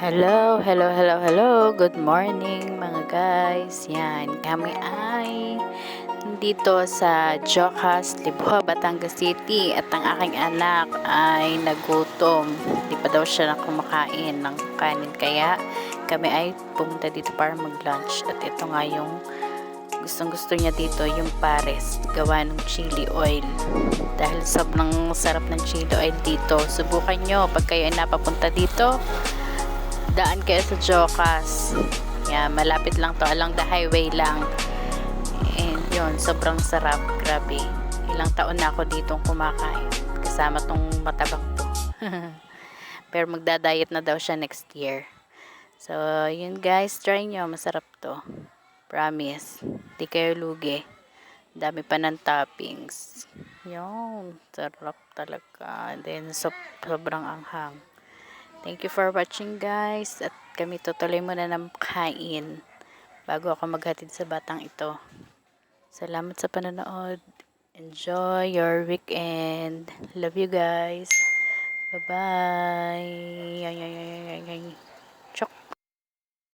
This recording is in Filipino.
Hello, hello, hello, hello. Good morning mga guys. Yan, kami ay dito sa Jocas, Libuha, Batangas City at ang aking anak ay nagutom. Di pa daw siya nakumakain ng kanin kaya kami ay pumunta dito para mag-lunch at ito nga yung gustong gusto niya dito yung pares gawa ng chili oil dahil sobrang sarap ng chili oil dito subukan nyo pag kayo ay napapunta dito daan kayo sa Jocas. Yeah, malapit lang to, along the highway lang. And yun, sobrang sarap, grabe. Ilang taon na ako dito kumakain. Kasama tong matabang to. Pero magda-diet na daw siya next year. So, yun guys, try nyo, masarap to. Promise. Di kayo lugi. Dami pa ng toppings. Yun, sarap talaga. And then, so, sobrang anghang. Thank you for watching guys at kami tutuloy muna ng kain bago ako maghatid sa batang ito. Salamat sa panonood. Enjoy your weekend. Love you guys. Bye-bye.